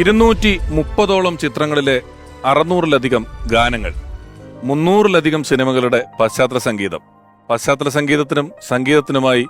ഇരുന്നൂറ്റി മുപ്പതോളം ചിത്രങ്ങളിലെ അറുന്നൂറിലധികം ഗാനങ്ങൾ മുന്നൂറിലധികം സിനിമകളുടെ പശ്ചാത്തല സംഗീതം. പശ്ചാത്തല സംഗീതത്തിനും സംഗീതത്തിനുമായി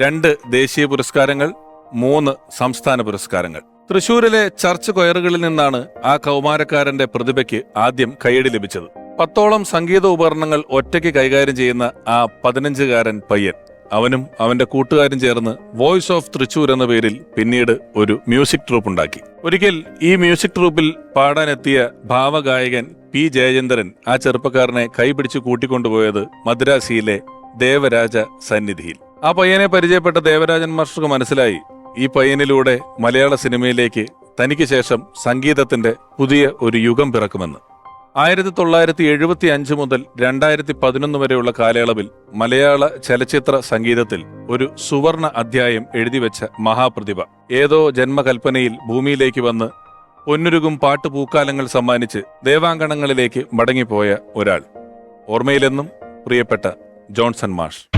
രണ്ട് ദേശീയ പുരസ്കാരങ്ങൾ മൂന്ന് സംസ്ഥാന പുരസ്കാരങ്ങൾ. തൃശൂരിലെ ചർച്ച് കൊയറുകളിൽ നിന്നാണ് ആ കൗമാരക്കാരന്റെ പ്രതിഭയ്ക്ക് ആദ്യം കൈയടി ലഭിച്ചത്. പത്തോളം സംഗീത ഉപകരണങ്ങൾ ഒറ്റയ്ക്ക് കൈകാര്യം ചെയ്യുന്ന ആ പതിനഞ്ചുകാരൻ പയ്യൻ അവനും അവന്റെ കൂട്ടുകാരും ചേർന്ന് വോയിസ് ഓഫ് തൃശൂർ എന്ന പേരിൽ പിന്നീട് ഒരു മ്യൂസിക് ട്രൂപ്പ് ഉണ്ടാക്കി. ഒരിക്കൽ ഈ മ്യൂസിക് ട്രൂപ്പിൽ പാടാനെത്തിയ ഭാവഗായകൻ പി ജയചന്ദ്രൻ ആ ചെറുപ്പക്കാരനെ കൈപിടിച്ച് കൂട്ടിക്കൊണ്ടുപോയത് മദ്രാസിയിലെ ദേവരാജ സന്നിധിയിൽ. ആ പയ്യനെ പരിചയപ്പെട്ട ദേവരാജൻ മാസ്റ്റർക്ക് മനസ്സിലായി ഈ പയ്യനിലൂടെ മലയാള സിനിമയിലേക്ക് തനിക്ക് ശേഷം സംഗീതത്തിന്റെ പുതിയ ഒരു യുഗം പിറക്കുമെന്ന്. ആയിരത്തി തൊള്ളായിരത്തി എഴുപത്തി അഞ്ച് മുതൽ രണ്ടായിരത്തി പതിനൊന്ന് വരെയുള്ള കാലയളവിൽ മലയാള ചലച്ചിത്ര സംഗീതത്തിൽ ഒരു സുവർണ അധ്യായം എഴുതിവെച്ച മഹാപ്രതിഭ. ഏതോ ജന്മകൽപ്പനയിൽ ഭൂമിയിലേക്ക് വന്ന് പൊന്നുരുകും പാട്ടുപൂക്കാലങ്ങൾ സമ്മാനിച്ച് ദേവാങ്കണങ്ങളിലേക്ക് മടങ്ങിപ്പോയ ഒരാൾ. ഓർമ്മയിലെന്നും പ്രിയപ്പെട്ട ജോൺസൺ മാഷ്.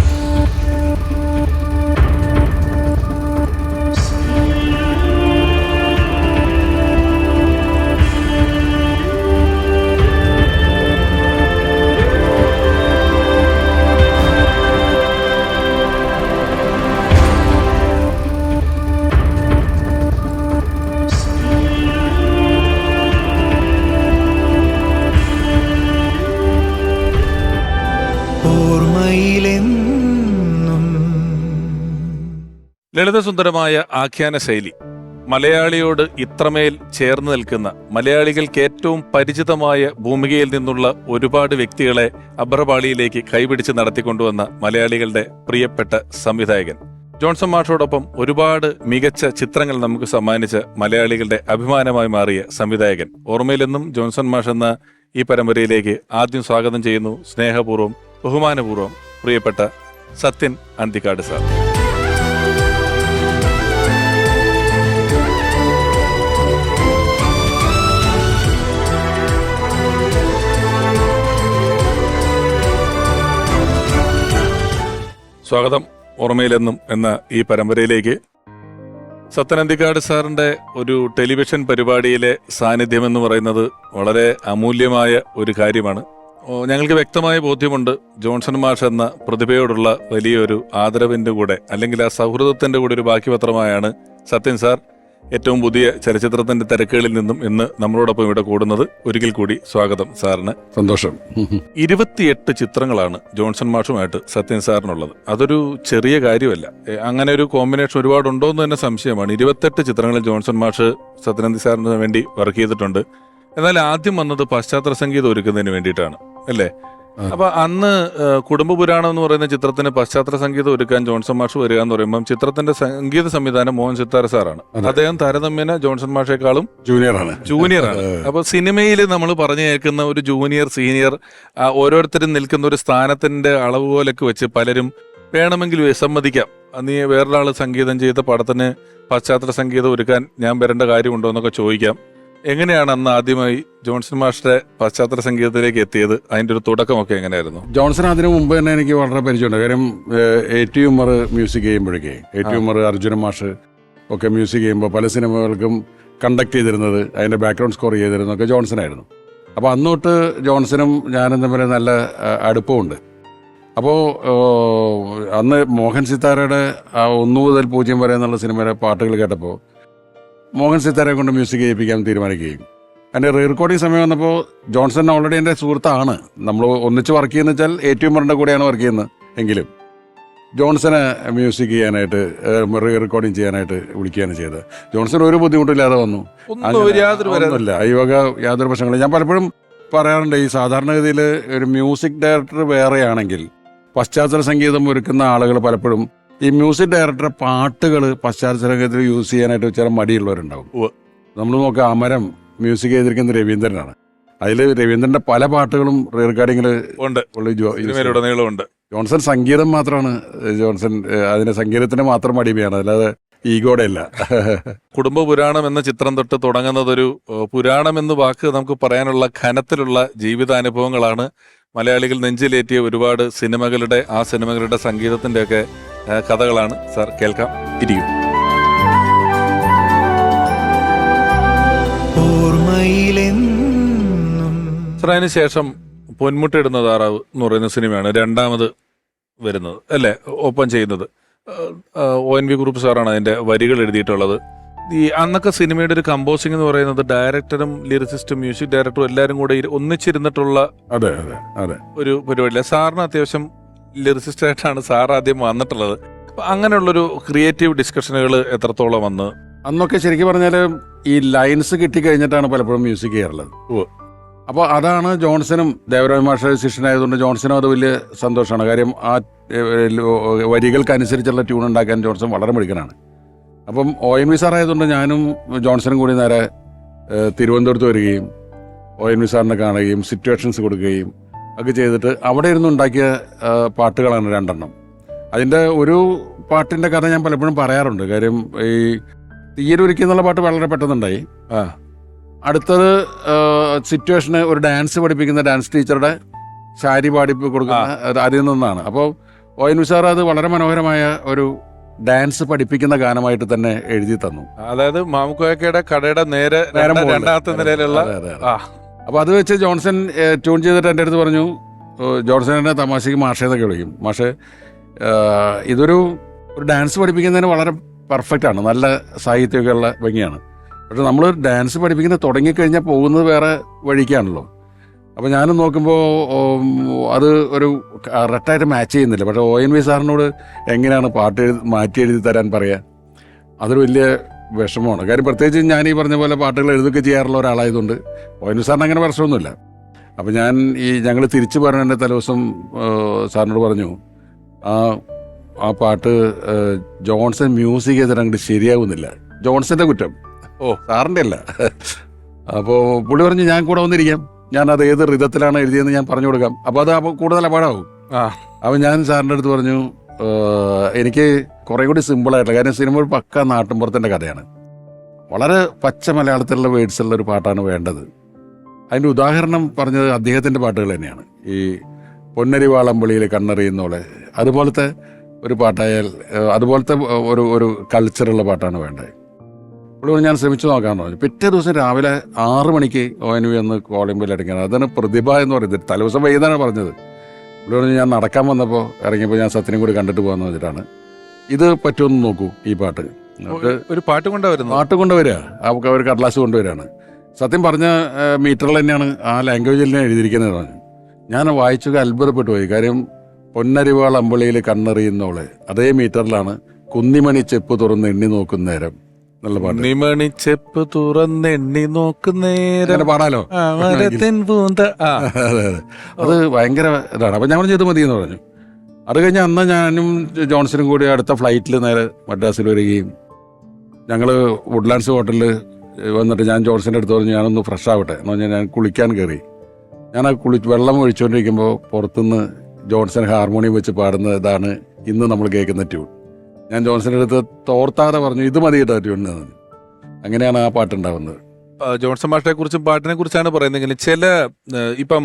ലളിതസുന്ദരമായ ആഖ്യാന ശൈലി. മലയാളിയോട് ഇത്രമേൽ ചേർന്ന് നിൽക്കുന്ന മലയാളികൾക്ക് ഏറ്റവും പരിചിതമായ ഭൂമികയിൽ നിന്നുള്ള ഒരുപാട് വ്യക്തികളെ അബ്രപാളിയിലേക്ക് കൈപിടിച്ച് നടത്തിക്കൊണ്ടുവന്ന മലയാളികളുടെ പ്രിയപ്പെട്ട സംവിധായകൻ. ജോൺസൺ മാഷോടൊപ്പം ഒരുപാട് മികച്ച ചിത്രങ്ങൾ നമുക്ക് സമ്മാനിച്ച മലയാളികളുടെ അഭിമാനമായി മാറിയ സംവിധായകൻ. ഓർമ്മയിലെന്നും ജോൺസൺ മാഷ് എന്ന ഈ പരമ്പരയിലേക്ക് ആദ്യം സ്വാഗതം ചെയ്യുന്നു. സ്നേഹപൂർവം ബഹുമാനപൂർവം പ്രിയപ്പെട്ട സത്യൻ അന്തിക്കാട് സാർ. സ്വാഗതം ഓർമ്മയിലെന്നും എന്ന ഈ പരമ്പരയിലേക്ക്. സത്യനന്ദിക്കാട് സാറിന്റെ ഒരു ടെലിവിഷൻ പരിപാടിയിലെ സാന്നിധ്യം എന്ന് പറയുന്നത് വളരെ അമൂല്യമായ ഒരു കാര്യമാണ്. ഞങ്ങൾക്ക് വ്യക്തമായ ബോധ്യമുണ്ട്. ജോൺസൺ മാഷ് എന്ന പ്രതിഭയോടുള്ള വലിയൊരു ആദരവിന്റെ കൂടെ അല്ലെങ്കിൽ ആ സൗഹൃദത്തിന്റെ കൂടെ ഒരു ബാക്കിപത്രമായാണ് സത്യൻ സാർ ഏറ്റവും പുതിയ ചലച്ചിത്രത്തിന്റെ തിരക്കുകളിൽ നിന്നും ഇന്ന് നമ്മളോടൊപ്പം ഇവിടെ കൂടുന്നത്. ഒരിക്കൽ കൂടി സ്വാഗതം സാറിന്. സന്തോഷം. ഇരുപത്തിയെട്ട് ചിത്രങ്ങളാണ് ജോൺസൺ മാഷുമായിട്ട് സത്യൻ സാറിനുള്ളത്. അതൊരു ചെറിയ കാര്യമല്ല. അങ്ങനെ ഒരു കോമ്പിനേഷൻ ഒരുപാടുണ്ടോ എന്ന് തന്നെ സംശയമാണ്. ഇരുപത്തെട്ട് ചിത്രങ്ങളിൽ ജോൺസൺ മാഷ് സത്യനന്ദി സാറിന് വേണ്ടി വർക്ക് ചെയ്തിട്ടുണ്ട്. എന്നാൽ ആദ്യം വന്നത് പശ്ചാത്തല സംഗീതം ഒരുക്കുന്നതിന് വേണ്ടിയിട്ടാണ്. അല്ലേ. അപ്പൊ അന്ന് കുടുംബ പുരാണം എന്ന് പറയുന്ന ചിത്രത്തിന് പശ്ചാത്തല സംഗീതം ഒരുക്കാൻ ജോൺസൺ മാഷ് വരിക എന്ന് പറയുമ്പോൾ ചിത്രത്തിന്റെ സംഗീത സംവിധാനം മോഹൻ സിത്താര സാറാണ്. അദ്ദേഹം താരതമ്യേന ജോൺസൺ മാഷേക്കാളും ജൂനിയറാണ്. ജൂനിയറാണ്. ആണ് അപ്പൊ സിനിമയിൽ നമ്മൾ പറഞ്ഞു കേൾക്കുന്ന ഒരു ജൂനിയർ സീനിയർ ഓരോരുത്തരും നിൽക്കുന്ന ഒരു സ്ഥാനത്തിന്റെ അളവ് പോലൊക്കെ വെച്ച് പലരും വേണമെങ്കിൽ വിസമ്മതിക്കാം നീ വേറൊരാൾ സംഗീതം ചെയ്ത പടത്തിന് പശ്ചാത്തല സംഗീതം ഒരുക്കാൻ ഞാൻ വരേണ്ട കാര്യമുണ്ടോ എന്നൊക്കെ ചോദിക്കാം. എങ്ങനെയാണ് അന്ന് ആദ്യമായി ജോൺസൺ മാസ്റ്ററെ പശ്ചാത്തല സംഗീതത്തിലേക്ക് എത്തിയത്? അതിന്റെ ഒരു തുടക്കമൊക്കെ എങ്ങനെയായിരുന്നു? ജോൺസൺ അതിന് മുമ്പ് തന്നെ എനിക്ക് വളരെ പരിചയമുണ്ട്. കാര്യം എ. ടി. ഉമർ മ്യൂസിക് ചെയ്യുമ്പോഴേക്കേ എ. ടി. ഉമർ അർജുന മാഷ് ഒക്കെ മ്യൂസിക് ചെയ്യുമ്പോൾ പല സിനിമകൾക്കും കണ്ടക്ട് ചെയ്തിരുന്നത് അതിന്റെ ബാക്ക്ഗ്രൗണ്ട് സ്കോർ ചെയ്തിരുന്നതൊക്കെ ജോൺസൺ ആയിരുന്നു അപ്പോൾ അന്നോട്ട് ജോൺസണും ഞാനും തമ്മിൽ നല്ല അടുപ്പമുണ്ട്. അപ്പോൾ അന്ന് മോഹൻ സിത്താരയുടെ ഒന്നു മുതൽ പൂജ്യം വരെ എന്നുള്ള സിനിമയിലെ പാട്ടുകൾ കേട്ടപ്പോൾ മോഹൻ സിത്താരെ കൊണ്ട് മ്യൂസിക് ചെയ്യിപ്പിക്കാൻ തീരുമാനിക്കുകയും. എന്റെ റീ റെക്കോർഡിംഗ് സമയം വന്നപ്പോൾ ജോൺസൺ ഓൾറെഡി എന്റെ സുഹൃത്താണ്. നമ്മൾ ഒന്നിച്ച് വർക്ക് ചെയ്യുന്ന വെച്ചാൽ എ ടി എമ്മറിന്റെ കൂടെയാണ് വർക്ക് ചെയ്യുന്നത് എങ്കിലും. ജോൺസനെ മ്യൂസിക് ചെയ്യാനായിട്ട് റീ റെക്കോർഡിംഗ് ചെയ്യാനായിട്ട് വിളിക്കുകയാണ് ചെയ്തത്. ജോൺസൺ ഒരു ബുദ്ധിമുട്ടില്ലാതെ വന്നു. വരാതെ ഈ വക യാതൊരു പ്രശ്നങ്ങളും ഞാൻ പലപ്പോഴും പറയാറുണ്ട് ഈ സാധാരണഗതിയിൽ ഒരു മ്യൂസിക് ഡയറക്ടർ വേറെയാണെങ്കിൽ പശ്ചാത്തല സംഗീതം ഒരുക്കുന്ന ആളുകൾ പലപ്പോഴും ഈ മ്യൂസിക് ഡയറക്ടറെ പാട്ടുകൾ പശ്ചാത്തല സംഗീതത്തിൽ യൂസ് ചെയ്യാനായിട്ട് ചില മടിയുള്ളവരുണ്ടാവും. നമ്മൾ നോക്കുക അമരം മ്യൂസിക് ചെയ്തിരിക്കുന്നത് രവീന്ദ്രനാണ്. അതിൽ രവീന്ദ്രന്റെ പല പാട്ടുകളും റെക്കോർഡിങ്ങിൽ ഉണ്ട്. സിനിമയിലുടനീളമുണ്ട്. ജോൺസൺ സംഗീതം മാത്രമാണ് ജോൺസൺ അതിന് അതിന്റെ സംഗീതത്തിന് മാത്രം അടിമയാണ് അല്ലാതെ ഈഗോടെ അല്ല കുടുംബ പുരാണം എന്ന ചിത്രം തൊട്ട് തുടങ്ങുന്നത് ഒരു പുരാണം എന്ന് വാക്ക് നമുക്ക് പറയാനുള്ള ഖനത്തിലുള്ള ജീവിതാനുഭവങ്ങളാണ് മലയാളികൾ നെഞ്ചിലേറ്റിയ ഒരുപാട് സിനിമകളുടെ ആ സിനിമകളുടെ സംഗീതത്തിന്റെ ഒക്കെ കഥകളാണ് സാർ കേൾക്കാം. ഇരിക്കും. സാർ അതിന് ശേഷം പൊന്മുട്ടയിടുന്ന താറാവ് എന്ന് പറയുന്ന സിനിമയാണ് രണ്ടാമത് വരുന്നത് അല്ലേ? ഒപ്പം ചെയ്യുന്നത്. ഒ എൻ വി ഗ്രൂപ്പ് സാറാണ് അതിന്റെ വരികൾ എഴുതിയിട്ടുള്ളത്. ഈ അന്നൊക്കെ സിനിമയുടെ ഒരു കമ്പോസിംഗ് എന്ന് പറയുന്നത് ഡയറക്ടറും ലിറിസിസ്റ്റും മ്യൂസിക് ഡയറക്ടറും എല്ലാവരും കൂടെ ഒന്നിച്ചിരുന്നിട്ടുള്ള അതെ അതെ അതെ. ഒരു പരിപാടിയില്ല. സാറിന് അത്യാവശ്യം ലിറിസിസ്റ്റ് ആയിട്ടാണ് സാർ ആദ്യം വന്നിട്ടുള്ളത്. അപ്പൊ അങ്ങനെയുള്ളൊരു ക്രിയേറ്റീവ് ഡിസ്കഷനുകൾ എത്രത്തോളം വന്ന്? അന്നൊക്കെ ശരിക്കും പറഞ്ഞാൽ ഈ ലൈൻസ് കിട്ടിക്കഴിഞ്ഞിട്ടാണ് പലപ്പോഴും മ്യൂസിക് ചെയ്യാറുള്ളത് ഓ. അപ്പോൾ അതാണ് ജോൺസനും ദേവരാജ് മാഷ ശിഷ്യനായതുകൊണ്ട് ജോൺസനും അത് വലിയ സന്തോഷമാണ്. കാര്യം ആ വരികൾക്ക് അനുസരിച്ചുള്ള വരികൾക്കനുസരിച്ചുള്ള ട്യൂൺ ഉണ്ടാക്കാൻ ജോൺസൺ വളരെ മിടുക്കനാണ്. അപ്പം ഒ എൻ വി സാറായതുകൊണ്ട് ഞാനും ജോൺസണും കൂടി നേരെ തിരുവനന്തപുരത്ത് വരികയും ഒ എൻ വി സാറിനെ കാണുകയും സിറ്റുവേഷൻസ് കൊടുക്കുകയും ഒക്കെ ചെയ്തിട്ട് അവിടെ ഇരുന്ന് ഉണ്ടാക്കിയ പാട്ടുകളാണ് രണ്ടെണ്ണം. അതിന്റെ ഒരു പാട്ടിന്റെ കഥ ഞാൻ പലപ്പോഴും പറയാറുണ്ട്. കാര്യം ഈ തീയൊരുക്കി എന്നുള്ള പാട്ട് വളരെ പെട്ടെന്നുണ്ടായി. ആ. അടുത്തത് സിറ്റുവേഷന് ഒരു ഡാൻസ് പഠിപ്പിക്കുന്ന ഡാൻസ് ടീച്ചറുടെ ശാരി പാടിപ്പ് കൊടുക്കുന്ന അത് അതിൽ നിന്നാണ്. അപ്പോൾ ഒ എൻ വി സാർ അത് വളരെ മനോഹരമായ ഒരു ഡാൻസ് പഠിപ്പിക്കുന്ന ഗാനമായിട്ട് തന്നെ എഴുതി തന്നു. അതായത് മാമുക്കോയക്കയുടെ കടയുടെ നേരെ. രണ്ടാമത്തെ നിലയിലുള്ള അതെ, അതെ, വെച്ച് ജോൺസൺ ട്യൂൺ ചെയ്തിട്ട് എന്റെ അടുത്ത് പറഞ്ഞു ജോൺസൺ എന്നെ തമാശയ്ക്ക് മാഷേ എന്നൊക്കെ വിളിക്കും. മാഷെ ഇതൊരു ഒരു ഡാൻസ് പഠിപ്പിക്കുന്നതിന് വളരെ പെർഫെക്റ്റ് ആണ്. നല്ല സാഹിത്യമൊക്കെ ഉള്ള ഭംഗിയാണ്. പക്ഷെ നമ്മൾ ഡാൻസ് പഠിപ്പിക്കുന്നത് തുടങ്ങിക്കഴിഞ്ഞാൽ പോകുന്നത് വേറെ വഴിക്കാണല്ലോ. അപ്പോൾ ഞാനും നോക്കുമ്പോൾ അത് ഒരു റെട്ടായിട്ട് മാച്ച് ചെയ്യുന്നില്ല. പക്ഷേ ഒ എൻ വി സാറിനോട് എങ്ങനെയാണ് പാട്ട് എഴുതി മാറ്റി എഴുതി തരാൻ പറയുക അതൊരു വലിയ വിഷമമാണ്. കാര്യം പ്രത്യേകിച്ച് ഞാൻ ഈ പറഞ്ഞ പോലെ പാട്ടുകൾ എഴുതുകയൊക്കെ ചെയ്യാറുള്ള ഒരാളായതുകൊണ്ട് ഒ എൻ വി സാറിന് അങ്ങനെ പ്രശ്നമൊന്നുമില്ല. അപ്പോൾ ഞാൻ ഈ ഞങ്ങൾ തിരിച്ചു പറഞ്ഞതിന്റെ തലേദിവസം സാറിനോട് പറഞ്ഞു ആ ആ പാട്ട് ജോൺസൺ മ്യൂസിക് ചെയ്തിട്ട് അങ്ങോട്ട് ശരിയാവുന്നില്ല. ജോൺസന്റെ കുറ്റം. ഓ. സാറിന്റെ അല്ല. അപ്പോൾ പുള്ളി പറഞ്ഞു ഞാൻ കൂടെ വന്നിരിക്കാം. ഞാൻ അത് ഏത് റിതത്തിലാണ് എഴുതിയെന്ന് ഞാൻ പറഞ്ഞു കൊടുക്കാം. അപ്പോൾ അത് അപ്പോൾ കൂടുതൽ അപകടമാവും. അപ്പോൾ ഞാൻ സാറിന്റെ അടുത്ത് പറഞ്ഞു എനിക്ക് കുറേ കൂടി സിമ്പിളായിട്ടുള്ള കാര്യം സിനിമ ഒരു പക്ക നാട്ടിൻപുറത്തിന്റെ കഥയാണ്. വളരെ പച്ച മലയാളത്തിലുള്ള വേർഡ്സുള്ള ഒരു പാട്ടാണ് വേണ്ടത്. അതിന്റെ ഉദാഹരണം പറഞ്ഞത് അദ്ദേഹത്തിന്റെ പാട്ടുകൾ തന്നെയാണ്. ഈ പൊന്നരിവാളമ്പളിയിൽ കണ്ണറിയുന്നോളെ അതുപോലത്തെ ഒരു പാട്ടായാൽ അതുപോലത്തെ ഒരു ഒരു കൾച്ചറുള്ള പാട്ടാണ് വേണ്ടത്. ഇപ്പോൾ ഞാൻ ശ്രമിച്ചു നോക്കാമെന്ന് പറഞ്ഞു പിറ്റേ ദിവസം രാവിലെ ആറ് മണിക്ക് ഒ എൻ വി എന്ന് കോളിംബിൽ അടിക്കണം അതാണ് പ്രതിഭ എന്ന് പറയുന്നത്. തലേദിവസം വൈകുന്നേരം പറഞ്ഞത്. പറഞ്ഞ് ഞാൻ നടക്കാൻ വന്നപ്പോൾ ഇറങ്ങിയപ്പോൾ ഞാൻ സത്യനും കൂടി കണ്ടിട്ട് പോകാമെന്ന് വെച്ചിട്ടാണ്. ഇത് പറ്റുമെന്ന് നോക്കൂ ഈ പാട്ട്. ഒരു പാട്ട് കൊണ്ടുവരുന്നു? പാട്ട് കൊണ്ടുവരിക അവർക്ക് അവർ കടലാസ് കൊണ്ടുവരികയാണ് സത്യം പറഞ്ഞ മീറ്ററിൽ തന്നെയാണ് ആ ലാംഗ്വേജിൽ തന്നെ എഴുതിയിരിക്കുന്നത് പറഞ്ഞു ഞാൻ വായിച്ചൊക്കെ അത്ഭുതപ്പെട്ടു പോയി. കാര്യം പൊന്നരിവാൾ അമ്പളിയിൽ കണ്ണെറിയുന്നോളെ അതേ മീറ്ററിലാണ് കുന്നിമണി ചെപ്പ് തുറന്ന് എണ്ണി നോക്കുന്ന നേരം. നല്ല പാട്ട്. നിമണി ചെപ്പ് തുറന്നെണ്ണി നോക്കുന്നേരം പാടാലോ? പൂന്ത. അതെ ഭയങ്കര ഇതാണ്. അപ്പം ഞാൻ പറഞ്ഞു ഇത് മതി എന്ന് പറഞ്ഞു. അത് കഴിഞ്ഞ് അന്ന് ഞാനും ജോൺസണും കൂടി അടുത്ത ഫ്ലൈറ്റിൽ നേരെ മദ്രാസിൽ വരികയും ഞങ്ങൾ വുഡ്ലാൻഡ്സ് ഹോട്ടലിൽ വന്നിട്ട് ഞാൻ ജോൺസന്റെ അടുത്ത് പറഞ്ഞു ഞാനൊന്ന് ഫ്രഷ് ആവട്ടെ. എന്ന് പറഞ്ഞാൽ ഞാൻ കുളിക്കാൻ കയറി ഞാൻ ആ കുളി വെള്ളം ഒഴിച്ചുകൊണ്ടിരിക്കുമ്പോൾ പുറത്തുനിന്ന് ജോൺസൺ ഹാർമോണിയം വെച്ച് പാടുന്ന ഇതാണ് ഇന്ന് നമ്മൾ കേൾക്കുന്ന ട്യൂൺ. ഞാൻ ജോൺസന്റെ അടുത്ത് തോർത്താതെ പറഞ്ഞു ഇത് മതി കേട്ടോ ട്യൂണിന് അങ്ങനെയാണ് ആ പാട്ടുണ്ടാവുന്നത്. ജോൺസൺ മാഷ്ടെ കുറിച്ചും പാട്ടിനെ കുറിച്ചാണ് പറയുന്നതെങ്കിൽ ചില ഇപ്പം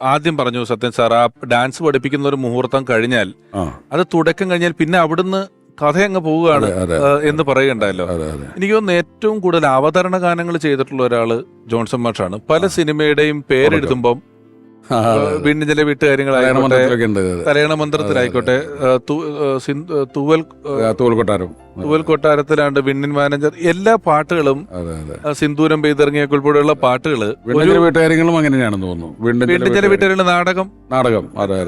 ആദ്യം പറഞ്ഞു സത്യൻ സാർ ആ ഡാൻസ് പഠിപ്പിക്കുന്ന ഒരു മുഹൂർത്തം കഴിഞ്ഞാൽ അത് തുടക്കം കഴിഞ്ഞാൽ പിന്നെ അവിടുന്ന് കഥ അങ്ങ് പോവുകയാണ് എന്ന് അതെ എനിക്ക് തോന്നുന്നു ഏറ്റവും കൂടുതൽ അവതരണ ഗാനങ്ങൾ ചെയ്തിട്ടുള്ള ഒരാൾ ജോൺസൺ മാഷാണ്. പല സിനിമയുടെയും പേരെഴുതുമ്പം. വീണ്ടും ചില വീട്ടുകാര്യങ്ങളായിക്കോട്ടെ. തലയണ മന്ത്രത്തിലായിക്കോട്ടെ തൂവൽ തൂവൽ കൊട്ടാരം. തൂവൽ കൊട്ടാരത്തിലാണ്ട് വിണ്ണിൻ മാനേജർ എല്ലാ പാട്ടുകളും സിന്ദൂരം പെയ്തിറങ്ങിയൊക്കെ ഉൾപ്പെടെയുള്ള ചില വീട്ടുകാര്യങ്ങളും അങ്ങനെയാണെന്ന് തോന്നുന്നു. വീണ്ടും ചില വീട്ടുകാരുടെ നാടകം. നാടകം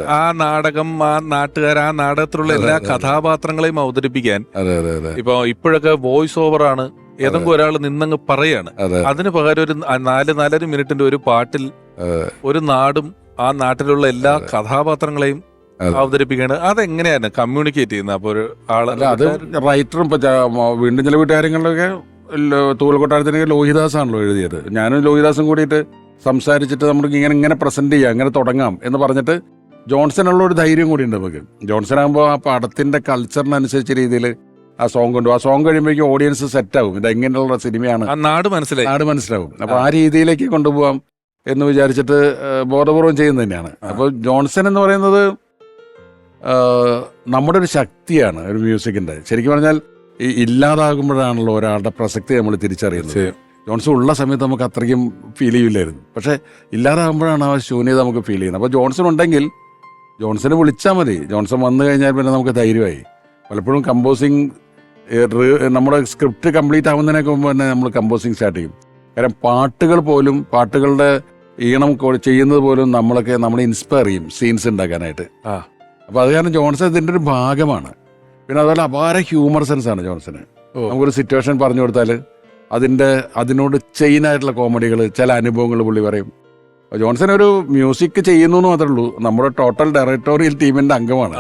ആ നാടകം ആ നാട്ടുകാർ ആ നാടകത്തിലുള്ള എല്ലാ കഥാപാത്രങ്ങളെയും അവതരിപ്പിക്കാൻ ഇപ്പൊ ഇപ്പോഴൊക്കെ വോയിസ് ഓവർ ആണ് ഏതെങ്കിലും ഒരാൾ നിന്നങ്ങ് പറയാണ്. അതെ. അതിന് പകരം ഒരു നാല് നാലര മിനിറ്റിന്റെ ഒരു പാട്ടിൽ. ഒരു നാടും ആ നാട്ടിലുള്ള എല്ലാ കഥാപാത്രങ്ങളെയും അവതരിപ്പിക്കാണ് അവതരിപ്പിക്കുകയാണ്. അതെങ്ങനെയാണ് കമ്മ്യൂണിക്കേറ്റ് ചെയ്യുന്നത് അപ്പൊ ഒരു ആൾ അത് റൈറ്ററും ഇപ്പൊ വീണ്ടും ചില വീട്ടുകാര്യങ്ങളിലൊക്കെ തൂലക്കൊട്ടാരത്തിനൊക്കെ ലോഹിദാസ് ആണല്ലോ എഴുതിയത്. ഞാനും ലോഹിദാസും കൂടിയിട്ട് സംസാരിച്ചിട്ട് നമുക്ക് ഇങ്ങനെ ഇങ്ങനെ പ്രസന്റ് ചെയ്യാം ഇങ്ങനെ തുടങ്ങാം എന്ന് പറഞ്ഞിട്ട് ജോൺസണുള്ള ഒരു ധൈര്യം കൂടി ഉണ്ട് നമുക്ക് ജോൺസൺ ആകുമ്പോൾ ആ പടത്തിന്റെ കൾച്ചറിനനുസരിച്ച രീതിയിൽ ആ സോങ് കൊണ്ടു ആ സോങ് കഴിയുമ്പോഴേക്കും ഓഡിയൻസ് സെറ്റ് ആവും ഇത് എങ്ങനെയുള്ള സിനിമയാണ് നാട് മനസ്സിലാവും. അപ്പൊ ആ രീതിയിലേക്ക് കൊണ്ടുപോകാം എന്ന് വിചാരിച്ചിട്ട് ബോധപൂർവം ചെയ്യുന്നത് തന്നെയാണ്. അപ്പോൾ ജോൺസൺ എന്ന് പറയുന്നത് നമ്മുടെ ഒരു ശക്തിയാണ് ഒരു മ്യൂസിക്കിന്റെ ശരിക്കും പറഞ്ഞാൽ ഈ ഇല്ലാതാകുമ്പോഴാണല്ലോ ഒരാളുടെ പ്രസക്തി നമ്മൾ തിരിച്ചറിയുന്നത്. ജോൺസൺ ഉള്ള സമയത്ത് നമുക്ക് അത്രയ്ക്കും ഫീൽ ചെയ്യില്ലായിരുന്നു. പക്ഷേ ഇല്ലാതാകുമ്പോഴാണ് ആ ശൂന്യത നമുക്ക് ഫീൽ ചെയ്യുന്നത്. അപ്പോൾ ജോൺസൺ ഉണ്ടെങ്കിൽ ജോൺസനെ വിളിച്ചാൽ മതി. ജോൺസൺ വന്നു കഴിഞ്ഞാൽ പിന്നെ നമുക്ക് ധൈര്യമായി. പലപ്പോഴും കമ്പോസിങ് നമ്മുടെ സ്ക്രിപ്റ്റ് കംപ്ലീറ്റ് ആവുന്നതിനൊക്കെ മുമ്പ് തന്നെ നമ്മൾ കമ്പോസിങ് സ്റ്റാർട്ട് ചെയ്യും. കാരണം പാട്ടുകൾ പോലും പാട്ടുകളുടെ ഈണം ചെയ്യുന്നത് പോലും നമ്മളൊക്കെ നമ്മളെ ഇൻസ്പയർ ചെയ്യും സീൻസ് ഉണ്ടാക്കാനായിട്ട്. ആ. അപ്പോൾ അത് കാരണം ജോൺസൺ ഇതിന്റെ ഒരു ഭാഗമാണ്. പിന്നെ അതുപോലെ അപാര ഹ്യൂമർ സെൻസ് ആണ് ജോൺസന്. നമുക്കൊരു സിറ്റുവേഷൻ പറഞ്ഞു കൊടുത്താൽ അതിന്റെ അതിനോട് ചെയിനായിട്ടുള്ള കോമഡികൾ ചില അനുഭവങ്ങൾ പുള്ളി പറയും. ജോൺസൺ ഒരു മ്യൂസിക് ചെയ്യുന്നു എന്ന് മാത്രമേ ഉള്ളൂ. നമ്മുടെ ടോട്ടൽ ഡയറക്ടോറിയൽ ടീമിന്റെ അംഗമാണ്.